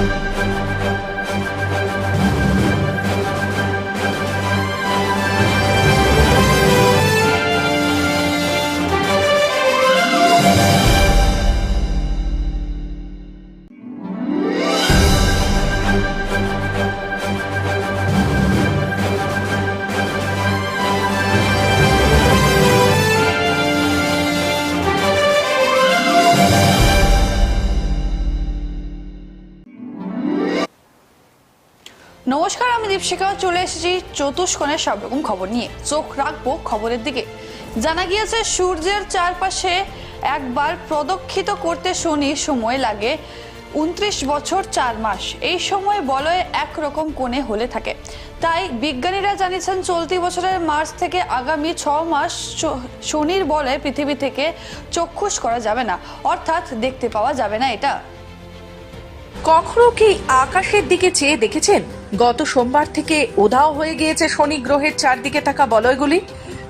Música নমস্কার, আমি দীপশিখা। চলে এসেছি চতুষ্কোণের সব রকম খবর নিয়ে। চোখ রাখব খবরের দিকে। জানা গিয়েছে, সূর্যের চারপাশে একবার প্রদক্ষিত করতে শনি সময় লাগে উনত্রিশ বছর চার মাস। এই সময় বলয়ে একরকম কোণে হলে থাকে। তাই বিজ্ঞানীরা জানিয়েছেন, চলতি বছরের মার্চ থেকে আগামী ছ মাস শনির বলে পৃথিবী থেকে চক্ষুষ করা যাবে না। অর্থাৎ দেখতে পাওয়া যাবে না এটা। কখনো কি আকাশের দিকে চেয়ে দেখেছেন? গত সোমবার থেকে উধাও হয়ে গিয়েছে শনি গ্রহের চারদিকে থাকা বলয়গুলি।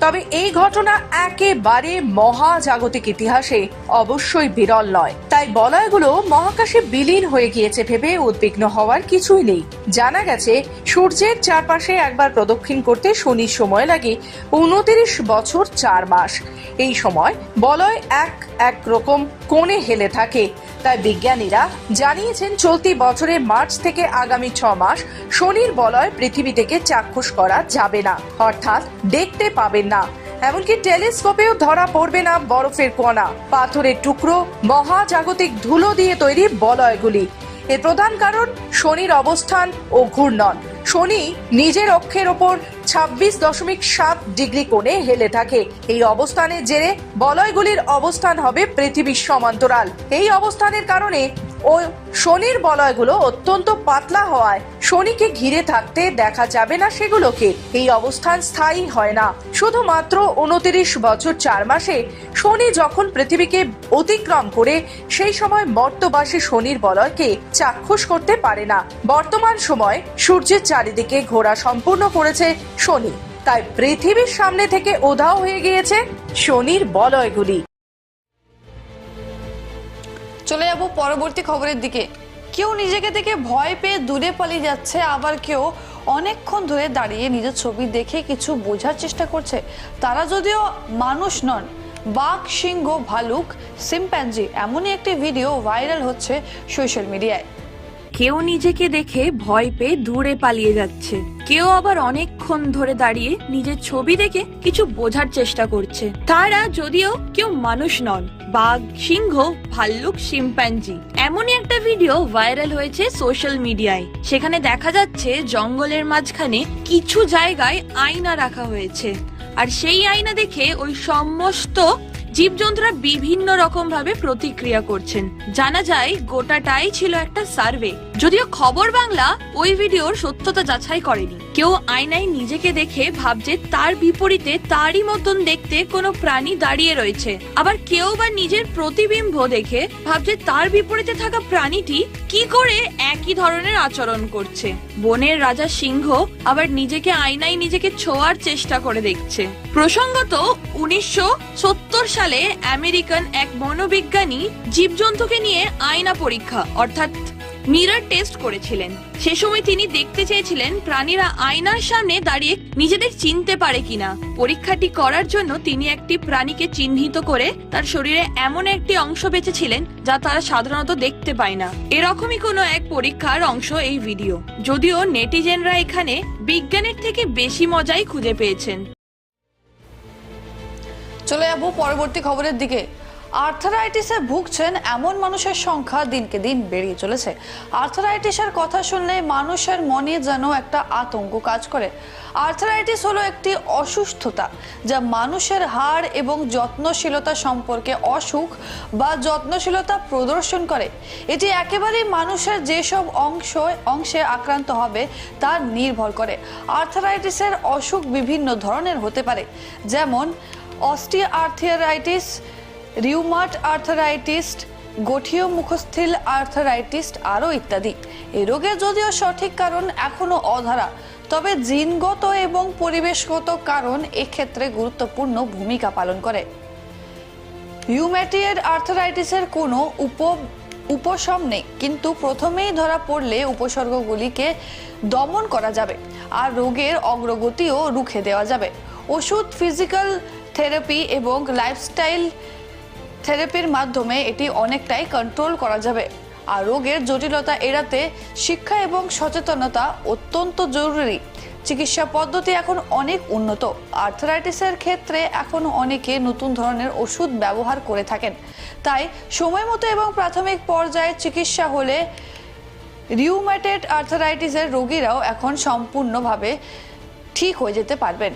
তবে এই ঘটনা একেবারে মহাজাগতিক ইতিহাসে অবশ্যই বিরল নয়। তাই বলয়গুলো মহাকাশে বিলীন হয়ে গিয়েছে ভেবে উদ্বিগ্ন হওয়ার কিছুই নেই। জানা গেছে, সূর্যের চারপাশে একবার প্রদক্ষিণ করতে শনির সময় লাগে উনতিরিশ বছর চার মাস। এই সময় বলয় এক এক রকম কোণে হেলে থাকে। তাই বিজ্ঞানীরা জানিয়েছেন, চলতি বছরের মার্চ থেকে আগামী ছ মাস শনির বলয় পৃথিবী থেকে চাক্ষুষ করা যাবে না, অর্থাৎ দেখতে পাবেন না। এমনকি টেলিস্কোপেও ধরা পড়বে না বরফের কণা। পাথরের টুকরো, মহাজাগতিক ধুলো দিয়ে তৈরি বলয়গুলি। এর প্রধান কারণ শনির অবস্থান ও ঘূর্ণন। শনি নিজের অক্ষের ওপর ছাব্বিশ দশমিক সাত ডিগ্রি কোণে হেলে থাকে। এই অবস্থানের জেরে বলয়গুলির অবস্থান হবে পৃথিবীর সমান্তরাল। এই অবস্থানের কারণে ও শনির বলয়গুলো অত্যন্ত পাতলা হওয়ায় শনিকে ঘিরে থাকতে দেখা যাবে না সেগুলোকে। এই অবস্থান স্থায়ী হয় না। শুধুমাত্র উনতিরিশ বছর চার মাসে শনি যখন পৃথিবীকে অতিক্রম করে, সেই সময় মর্তবাসী শনির বলয়কে চাক্ষুষ করতে পারে না। বর্তমান সময় সূর্যের চারিদিকে ঘোরা সম্পূর্ণ করেছে শনি। তাই পৃথিবীর সামনে থেকে উধাও হয়ে গিয়েছে শনির বলয়গুলি। চলে যাব পরবর্তী খবরের দিকে। কেউ নিজেকে দেখে ভয় পেয়ে দূরে পালিয়ে যাচ্ছে, আবার কেউ অনেকক্ষণ ধরে দাঁড়িয়ে নিজের ছবি দেখে কিছু বোঝার চেষ্টা করছে। তারা যদিও মানুষ নন, বাঘ, সিংহ, ভালুক সিম্প্যাঞ্জি এমনই একটি ভিডিও ভাইরাল হচ্ছে সোশ্যাল মিডিয়ায়। কেউ নিজেকে দেখে ভয় পেয়ে দূরে পালিয়ে যাচ্ছে। কেউ আবার অনেকক্ষণ ধরে দাঁড়িয়ে নিজের ছবি দেখে কিছু বোঝার চেষ্টা করছে। তারা যদিও কেউ মানুষ নন। বাঘ, সিংহ, ভাল্লুক শিম্প্যাঞ্জি এমনই একটা ভিডিও ভাইরাল হয়েছে সোশ্যাল মিডিয়ায়। সেখানে দেখা যাচ্ছে জঙ্গলের মাঝখানে কিছু জায়গায় আয়না রাখা হয়েছে। আর সেই আয়না দেখে ওই সমস্ত জীবজন্তুরা বিভিন্ন রকম ভাবে প্রতিক্রিয়া করছেন। জানা যায়, গোটাটাই ছিল একটা সার্ভে। যদিও খবর বাংলা ওই ভিডিওর সত্যতা যাচাই করেনি। কেউ আয়নায় নিজেকে দেখে ভাবছে তার বিপরীতে তারই মতন দেখতে কোনো প্রাণী দাঁড়িয়ে রয়েছে। আবার কেউ বা নিজের প্রতিবিম্ব দেখে ভাবছে তার বিপরীতে থাকা প্রাণীটি কি করে একই ধরনের আচরণ করছে। বনের রাজা সিংহ আবার নিজেকে আয়নায় নিজেকে ছোঁয়ার চেষ্টা করে দেখছে। প্রসঙ্গত, উনিশশো সত্তর সালে আমেরিকান এক মনোবিজ্ঞানী জীবজন্তুকে নিয়ে আয়না পরীক্ষা, অর্থাৎ মিরার টেস্ট করেছিলেন। সে সময় তিনি দেখতে চেয়েছিলেন প্রাণীরা আয়নার সামনে দাঁড়িয়ে নিজেদের চিনতে পারে কিনা। পরীক্ষাটি করার জন্য তিনি একটি প্রাণীকে চিহ্নিত করে তার শরীরে এমন একটি অংশ বেঁচেছিলেন যা তারা সাধারণত দেখতে পায় না। এরকমই কোনো এক পরীক্ষার অংশ এই ভিডিও। যদিও নেটিজেনরা এখানে বিজ্ঞানের থেকে বেশি মজাই খুঁজে পেয়েছেন। চলে যাব পরবর্তী খবরের দিকে। আর্থারাইটিসে ভুগছেন এমন মানুষের সংখ্যা দিনকে দিন বেড়ে চলেছে। আর্থারাইটিসের কথা শুনলে মানুষের মনে যেন একটা আতঙ্ক কাজ করে। আর্থারাইটিস হলো একটি অসুস্থতা যা মানুষের হাড় এবং যত্নশীলতা সম্পর্কে অসুখ বা যত্নশীলতা প্রদর্শন করে। এটি একেবারেই মানুষের যেসব অংশ, অংশে আক্রান্ত হবে তা নির্ভর করে। আর্থারাইটিসের অসুখ বিভিন্ন ধরনের হতে পারে। যেমন অস্টিওআর্থিয়ারাইটিস রিউমাট আর্থারাইটিস গঠীয় মুখস্থিল আর্থারাইটিস আরও ইত্যাদি। এই রোগের যদিও সঠিক কারণ এখনও অধারা, তবে জিনগত এবং পরিবেশগত কারণ এক্ষেত্রে গুরুত্বপূর্ণ ভূমিকা পালন করে। হিউম্যাটিয়েড আর্থারাইটিসের কোনো উপ উপশম নেই, কিন্তু প্রথমেই ধরা পড়লে উপসর্গগুলিকে দমন করা যাবে আর রোগের অগ্রগতিও রুখে দেওয়া যাবে। ওষুধ, ফিজিক্যাল থেরাপি এবং লাইফস্টাইল থেরাপির মাধ্যমে এটি অনেকটাই কন্ট্রোল করা যাবে। আর রোগের জটিলতা এড়াতে শিক্ষা এবং সচেতনতা অত্যন্ত জরুরি। চিকিৎসা পদ্ধতি এখন অনেক উন্নত। আর্থারাইটিসের ক্ষেত্রে এখন অনেকে নতুন ধরনের ওষুধ ব্যবহার করে থাকেন। তাই সময় মতো এবং প্রাথমিক পর্যায়ে চিকিৎসা হলে রিউম্যাটেড আর্থারাইটিসের রোগীরাও এখন সম্পূর্ণভাবে ঠিক হয়ে যেতে পারবেন।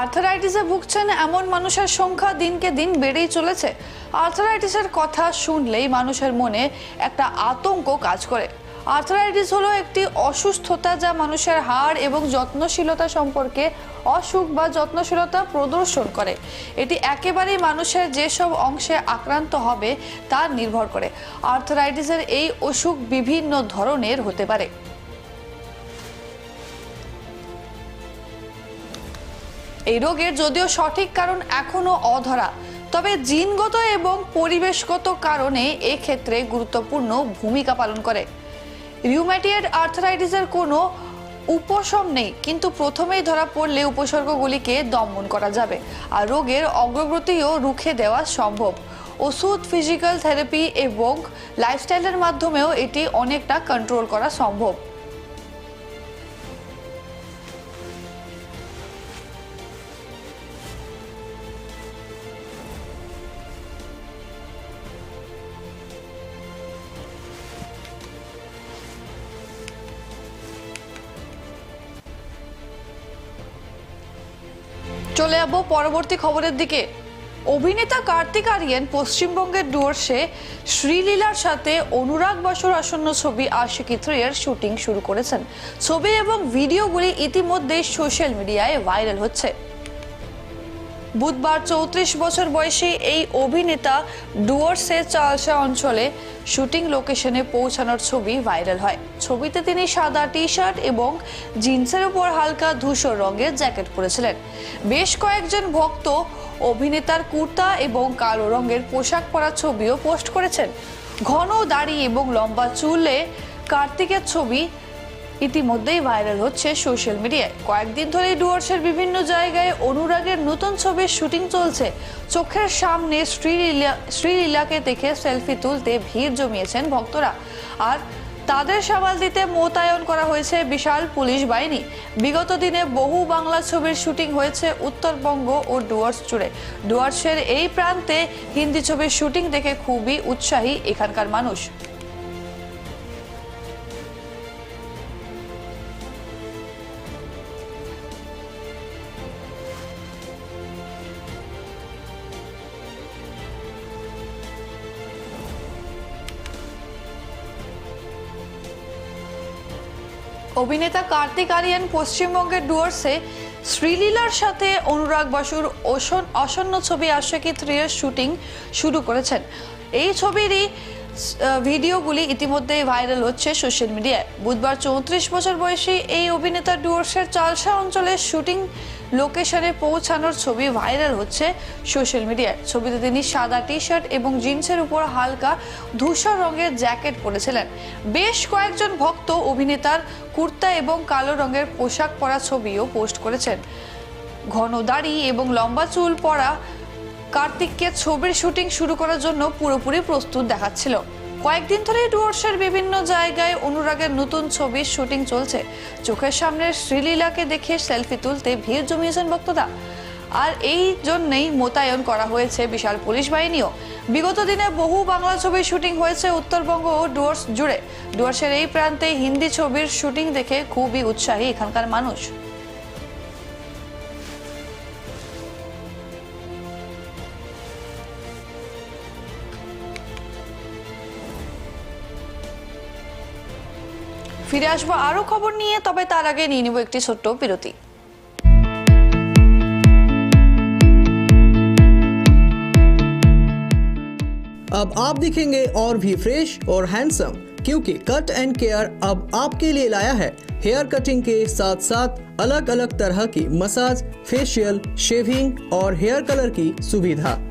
আর্থারাইটিসে ভুগছেন এমন মানুষের সংখ্যা দিনকে দিন বেড়েই চলেছে। আর্থারাইটিসের কথা শুনলেই মানুষের মনে একটা আতঙ্ক কাজ করে। আর্থারাইটিস হলো একটি অসুস্থতা যা মানুষের হাড় এবং যত্নশীলতা সম্পর্কে অসুখ বা যত্নশীলতা প্রদর্শন করে। এটি একেবারেই মানুষের যেসব অংশে আক্রান্ত হবে তা নির্ভর করে। আর্থারাইটিসের এই অসুখ বিভিন্ন ধরনের হতে পারে। এই রোগের যদিও সঠিক কারণ এখনও অধরা, তবে জিনগত এবং পরিবেশগত কারণে এক্ষেত্রে গুরুত্বপূর্ণ ভূমিকা পালন করে। রিউম্যাটিয়েড আর্থারাইটিসের কোনো উপশম নেই, কিন্তু প্রথমেই ধরা পড়লে উপসর্গগুলিকে দমন করা যাবে, আর রোগের অগ্রগতিও রুখে দেওয়া সম্ভব। ওষুধ, ফিজিক্যাল থেরাপি এবং লাইফস্টাইলের মাধ্যমেও এটি অনেকটা কন্ট্রোল করা সম্ভব। চলে যাব পরবর্তী খবরের দিকে। অভিনেতা কার্তিক আরিয়ান পশ্চিমবঙ্গের ডুয়ার্সে শ্রীলীলার সাথে অনুরাগ বসুর আসন্ন ছবি আশিকি থ্রি এর শুটিং শুরু করেছেন। ছবি এবং ভিডিওগুলি ইতিমধ্যেই সোশ্যাল মিডিয়ায় ভাইরাল হচ্ছে। বুধবার চৌত্রিশ বছর বয়সী এই অভিনেতা ডুয়ার্সের চালসা অঞ্চলে শুটিং লোকেশনে পৌঁছানোর ছবি ভাইরাল হয়। ছবিতে তিনি সাদা টি শার্ট এবং জিন্সের উপর হালকা ধূসর রঙের জ্যাকেট পরেছিলেন। বেশ কয়েকজন ভক্ত অভিনেতার কুর্তা এবং কালো রঙের পোশাক পরা ছবিও পোস্ট করেছেন। ঘন দাড়ি এবং লম্বা চুলে কার্তিকের ছবি ইতিমধ্যেই ভাইরাল হচ্ছে সোশ্যাল মিডিয়ায়। কয়েকদিন ধরে ডুয়ার্সের বিভিন্ন জায়গায় অনুরাগের নতুন ছবির শুটিং চলছে। চোখের সামনে শ্রীলীলা, শ্রীলীলাকে দেখে সেলফি তুলতে ভিড় জমিয়েছেন ভক্তরা। আর তাদের সামাল দিতে মোতায়েন করা হয়েছে বিশাল পুলিশ বাহিনী। বিগত দিনে বহু বাংলা ছবির শুটিং হয়েছে উত্তরবঙ্গ ও ডুয়ার্স জুড়ে। ডুয়ার্সের এই প্রান্তে হিন্দি ছবির শুটিং দেখে খুবই উৎসাহী এখানকার মানুষ। অভিনেতা কার্তিক আরিয়ান পশ্চিমবঙ্গের ডুয়ার্সে শ্রীলীলার সাথে অনুরাগ বসুর আসন্ন ছবি আশাকি থ্রি এর শুটিং শুরু করেছেন। এই ছবিরই ভিডিওগুলি ইতিমধ্যেই ভাইরাল হচ্ছে সোশ্যাল মিডিয়ায়। বুধবার চৌত্রিশ বছর বয়সী এই অভিনেতা ডুয়ার্সের চালসা অঞ্চলে শুটিং লোকেশনে পৌঁছানোর ছবি ভাইরাল হচ্ছে সোশ্যাল মিডিয়ায়। ছবিতে তিনি সাদা টি শার্ট এবং জিন্সের উপর হালকা ধূসর রঙের জ্যাকেট পরেছিলেন। বেশ কয়েকজন ভক্ত, অভিনেতার কুর্তা এবং কালো রঙের পোশাক পরা ছবিও পোস্ট করেছেন। ঘন দাড়ি এবং লম্বা চুল পরা কার্তিককে ছবির শুটিং শুরু করার জন্য পুরোপুরি প্রস্তুত দেখাচ্ছিল। কয়েকদিন ধরে ডুয়ার্সের বিভিন্ন জায়গায় অনুরাগের নতুন ছবির শুটিং চলছে। চোখের সামনে শ্রীলীলাকে দেখে সেলফি তুলতে ভিড় জমিয়েছেন ভক্তরা আর এই জন্যই মোতায়েন করা হয়েছে বিশাল পুলিশ বাহিনীও। বিগত দিনে বহু বাংলা ছবির শুটিং হয়েছে উত্তরবঙ্গ ও ডুয়ার্স জুড়ে। ডুয়ার্সের এই প্রান্তে হিন্দি ছবির শুটিং দেখে খুবই উৎসাহী এখানকার মানুষ। ফিরে আসবো আরো খবর নিয়ে তবে তার আগে নিয়ে নিব একটি ছোট্ট বিরতি अब आप दिखेंगे और भी फ्रेश और हैंडसम क्योंकि कट एंड केयर अब आपके लिए लाया है हेयर कटिंग के साथ साथ अलग अलग तरह की मसाज फेशियल शेविंग और हेयर कलर की सुविधा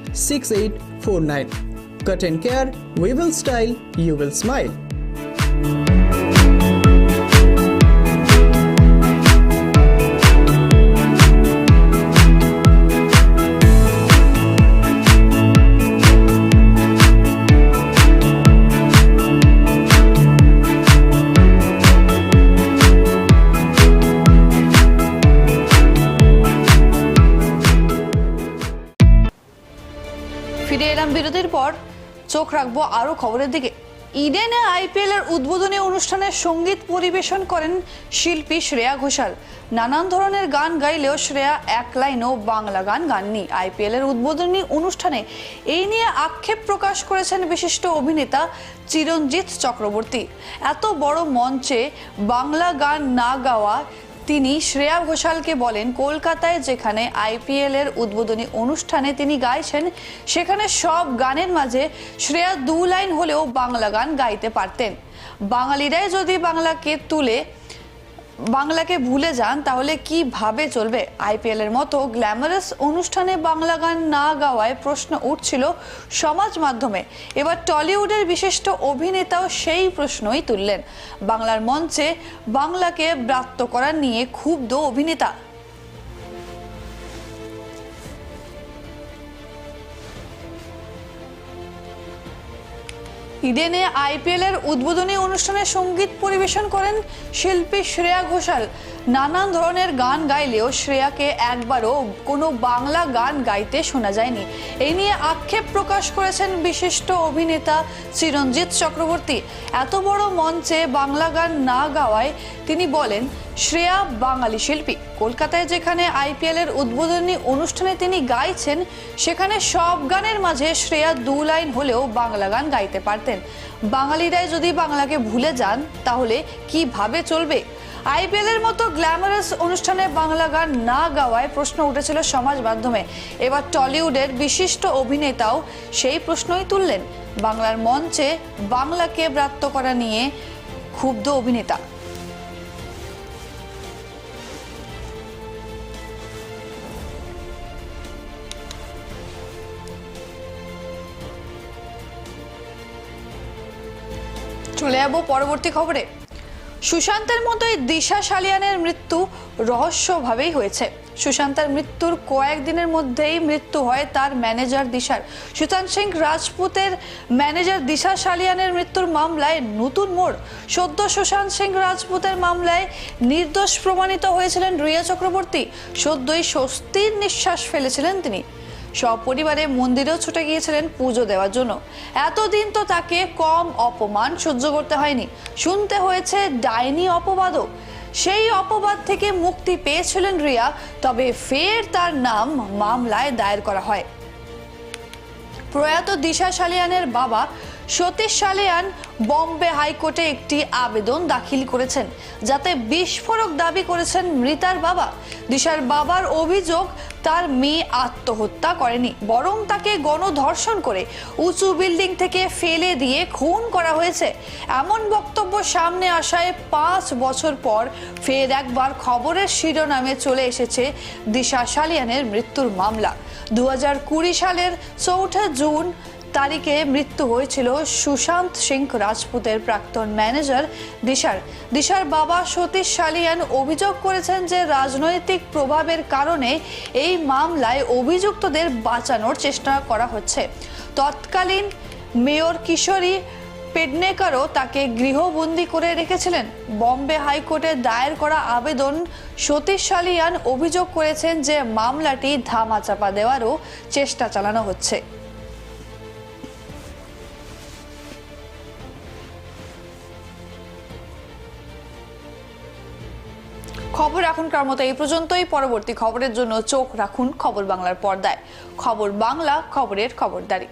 6849. Cut and care, we will style, you will smile. ফিরে এলাম বিরতির পর। চোখ রাখব আরও খবরের দিকে। ইডেনে আইপিএল এর উদ্বোধনী অনুষ্ঠানে সংগীত পরিবেশন করেন শিল্পী শ্রেয়া ঘোষাল। নানান ধরনের গান গাইলেও শ্রেয়া এক লাইনও বাংলা গান গাননি। আইপিএল এর উদ্বোধনী অনুষ্ঠানে এই নিয়ে আক্ষেপ প্রকাশ করেছেন বিশিষ্ট অভিনেতা চিরঞ্জিত চক্রবর্তী। এত বড় মঞ্চে বাংলা গান না গাওয়া তিনি শ্রেয়া ঘোষালকে বলেন, কলকাতায় যেখানে আইপিএল এর উদ্বোধনী অনুষ্ঠানে তিনি গাইছেন, সেখানে সব গানের মাঝে শ্রেয়া দু লাইন হলেও বাংলা গান গাইতে পারতেন। বাঙালিরাই যদি বাংলাকে তুলে বাংলাকে ভুলে যান, তাহলে কীভাবে চলবে? আইপিএল এর মতো গ্ল্যামারাস অনুষ্ঠানে বাংলা গান না গাওয়ায় প্রশ্ন উঠছিল সমাজ মাধ্যমে। এবার টলিউডের বিশিষ্ট অভিনেতাও সেই প্রশ্নই তুললেন। বাংলার মঞ্চে বাংলাকে ব্রাত্য করা নিয়ে ক্ষুব্ধ অভিনেতা। ইডেনে আইপিএলের উদ্বোধনী অনুষ্ঠানে সংগীত পরিবেশন করেন শিল্পী শ্রেয়া ঘোষাল। নানান ধরনের গান গাইলেও শ্রেয়াকে একবারও কোনো বাংলা গান গাইতে শোনা যায়নি। এই নিয়ে আক্ষেপ প্রকাশ করেছেন বিশিষ্ট অভিনেতা চিরঞ্জিত চক্রবর্তী। এত বড় মঞ্চে বাংলা গান না গাওয়ায় তিনি বলেন, শ্রেয়া বাঙালি শিল্পী। কলকাতায় যেখানে আইপিএল এর উদ্বোধনী অনুষ্ঠানে তিনি গাইছেন, সেখানে সব গানের মাঝে শ্রেয়া দু লাইন হলেও বাংলা গান গাইতে পারতেন। বাঙালিরাই যদি বাংলাকে ভুলে যান, তাহলে কীভাবে চলবে? আইপিএল এর মতো গ্ল্যামারাস অনুষ্ঠানে বাংলা গান না গাওয়ায় প্রশ্ন উঠেছিল সমাজ মাধ্যমে। এবার টলিউডের বিশিষ্ট অভিনেতাও সেই প্রশ্নই তুললেন। বাংলার মঞ্চে বাংলাকে ব্রাত্য করা নিয়ে ক্ষুব্ধ অভিনেতা। চলে যাব পরবর্তী খবরে। সুশান্তের মতোই দিশা সালিয়ানের মৃত্যু রহস্যভাবেই হয়েছে। সুশান্তের মৃত্যুর কয়েকদিনের মধ্যেই মৃত্যু হয় তার ম্যানেজার দিশার। সুশান্ত সিং রাজপুতের ম্যানেজার দিশা সালিয়ানের মৃত্যুর মামলায় নতুন মোড়। সদ্য সুশান্ত সিং রাজপুতের মামলায় নির্দোষ প্রমাণিত হয়েছিলেন রিয়া চক্রবর্তী। সদ্যই স্বস্তির নিঃশ্বাস ফেলেছিলেন তিনি। সপরিবারে মন্দিরেও ছুটে গিয়েছিলেন পুজো দেওয়ার জন্য। এতদিন তো তাকে কম অপমান সহ্য করতে হয়নি। শুনতে হয়েছে ডাইনি অপবাদও। সেই অপবাদ থেকে মুক্তি পেয়েছিলেন রিয়া, তবে ফের তার নাম মামলায় দায়ের করা হয়। প্রয়াত দিশা সালিয়ানের বাবা সতীশ সালিয়ান বম্বে হাইকোর্টে একটি আবেদন দাখিল করেছেন, যাতে বিস্ফোরক দাবি করেছেন মৃতার বাবা। দিশার বাবার অভিযোগ, তার মেয়ে আত্মহত্যা করেনি, বরং তাকে গণধর্ষণ করে উঁচু বিল্ডিং থেকে ফেলে দিয়ে খুন করা হয়েছে। এমন বক্তব্য সামনে আসায় পাঁচ বছর পর ফের একবার খবরের শিরোনামে চলে এসেছে দিশা সালিয়ানের মৃত্যুর মামলা। দু হাজার কুড়ি সালের চৌঠা জুন তারিখে মৃত্যু হয়েছিল সুশান্ত সিং রাজপুতের প্রাক্তন ম্যানেজার দিশার। দিশার বাবা সতীশ সালিয়ান অভিযোগ করেছেন যে রাজনৈতিক প্রভাবের কারণে এই মামলায় অভিযুক্তদের বাঁচানোর চেষ্টা করা হচ্ছে। তৎকালীন মেয়র কিশোরী পেডনেকারও তাকে গৃহবন্দী করে রেখেছিলেন। বম্বে হাইকোর্টে দায়ের করা আবেদন সতীশ সালিয়ান অভিযোগ করেছেন যে মামলাটি ধামাচাপা দেওয়ারও চেষ্টা চালানো হচ্ছে। খবর এখনকার মতো এই পর্যন্তই। পরবর্তী খবরের জন্য চোখ রাখুন খবর বাংলার পর্দায়। খবর বাংলা, খবরের খবরদারি।